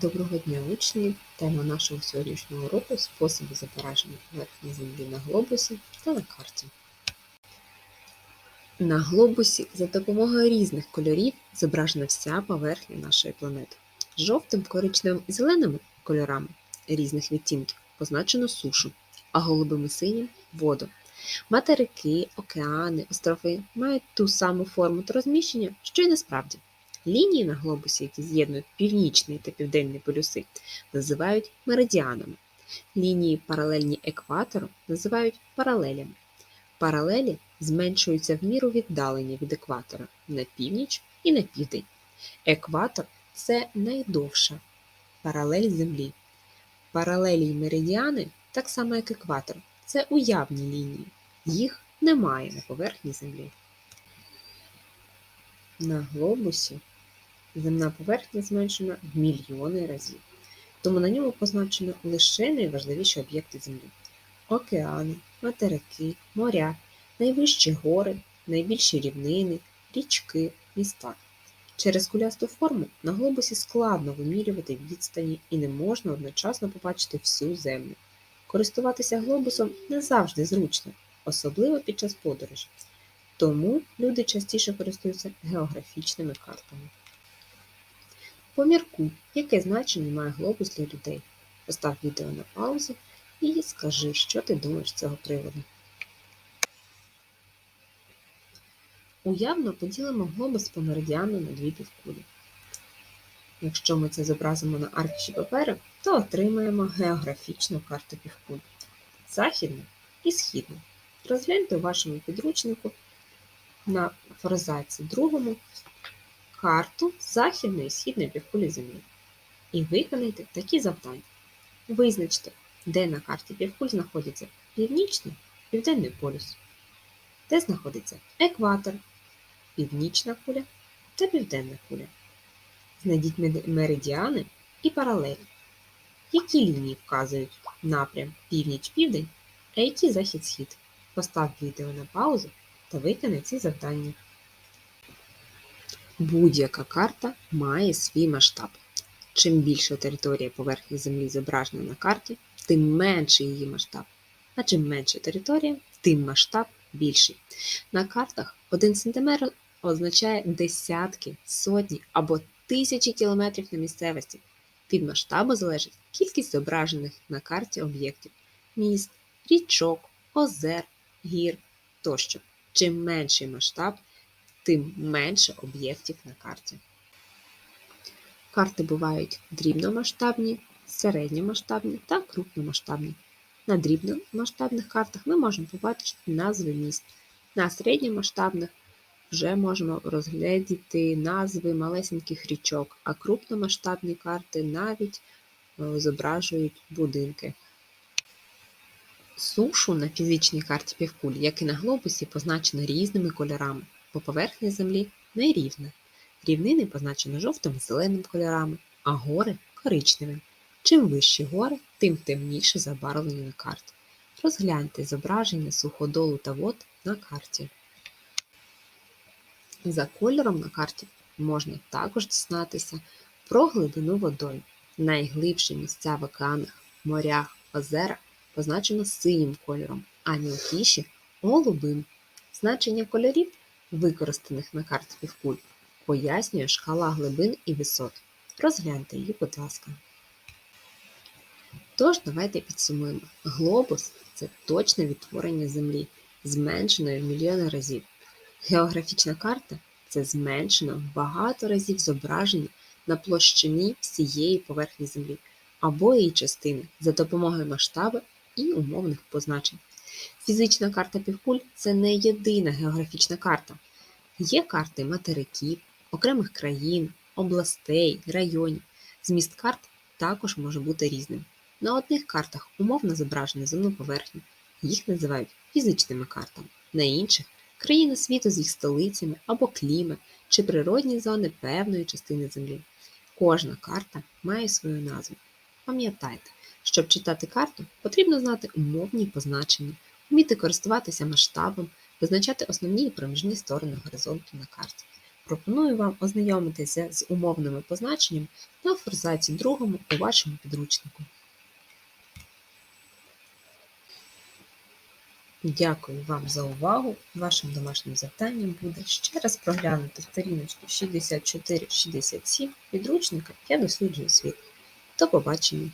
Доброго дня, учні! Тема нашого сьогоднішнього уроку способи зображення поверхні землі на глобусі та на карті. На глобусі за допомогою різних кольорів зображена вся поверхня нашої планети. Жовтим, коричневим і зеленими кольорами різних відтінків позначено сушу, а голубим і синім воду. Материки, океани, острови мають ту саму форму та розміщення, що й насправді. Лінії на глобусі, які з'єднують північний та південні полюси, називають меридіанами. Лінії, паралельні екватору, називають паралелями. Паралелі зменшуються в міру віддалення від екватора на північ і на південь. Екватор це найдовша паралель Землі. Паралелі й меридіани, так само як екватор, це уявні лінії. Їх немає на поверхні Землі. На глобусі земна поверхня зменшена в мільйони разів, тому на ньому позначено лише найважливіші об'єкти Землі: океани, материки, моря, найвищі гори, найбільші рівнини, річки, міста. Через кулясту форму на глобусі складно вимірювати відстані і не можна одночасно побачити всю землю. Користуватися глобусом не завжди зручно, особливо під час подорожі. Тому люди частіше користуються географічними картами. Поміркуй, яке значення має глобус для людей. Постав відео на паузу і скажи, що ти думаєш з цього приводу. Уявно поділимо глобус по меридіану на дві півкулі. Якщо ми це зобразимо на аркуші паперу, то отримаємо географічну карту півкуль західну і східну. Розгляньте у вашому підручнику на форзаці другому карту західної і східної півкулі Землі. І виконайте такі завдання. Визначте, де на карті півкуль знаходиться північний південний полюс, де знаходиться екватор, північна куля та південна куля. Знайдіть меридіани і паралелі. Які лінії вказують напрям північ-південь, а які захід-схід. Постав відео на паузу та виконай ці завдання. Будь-яка карта має свій масштаб. Чим більша територія поверхні Землі зображена на карті, тим менший її масштаб. А чим менша територія, тим масштаб більший. На картах 1 см означає десятки, сотні або тисячі кілометрів на місцевості. Від масштабу залежить кількість зображених на карті об'єктів міст, річок, озер, гір тощо. Чим менший масштаб, тим менше об'єктів на карті. Карти бувають дрібномасштабні, середньомасштабні та крупномасштабні. На дрібномасштабних картах ми можемо побачити назви міст. На середньомасштабних вже можемо розглядіти назви малесеньких річок, а крупномасштабні карти навіть е, зображують будинки. Сушу на фізичній карті півкулі, як і на глобусі, позначено різними кольорами, бо поверхня Землі нерівна. Рівнини позначено жовтим і зеленим кольорами, а гори коричневим. Чим вищі гори, тим темніше забарвлені на карті. Розгляньте зображення суходолу та вод на карті. За кольором на карті можна також дізнатися про глибину водою. Найглибші місця в океанах, морях, озерах позначено синім кольором, а мілкіші голубим. Значення кольорів, використаних на карті півкуль, пояснює шкала глибин і висот. Розгляньте її, будь ласка. Тож, давайте підсумуємо. Глобус це точне відтворення Землі, зменшеної в мільйони разів. Географічна карта це зменшено в багато разів зображення на площині всієї поверхні Землі або її частини за допомогою масштабу і умовних позначень. Фізична карта півкуль це не єдина географічна карта. Є карти материків, окремих країн, областей, районів. Зміст карт також може бути різним. На одних картах умовно зображено земну поверхню, їх називають фізичними картами, на інших країни світу з їх столицями або клімат чи природні зони певної частини Землі. Кожна карта має свою назву. Пам'ятайте, щоб читати карту, потрібно знати умовні позначення, вміти користуватися масштабом, визначати основні і проміжні сторони горизонту на карті. пропоную вам ознайомитися з умовними позначеннями на форзаці другому у вашому підручнику. Дякую вам за увагу. Вашим домашнім завданням буде ще раз проглянути сторіночки 64-67 підручника Я досліджую світ. До побачення!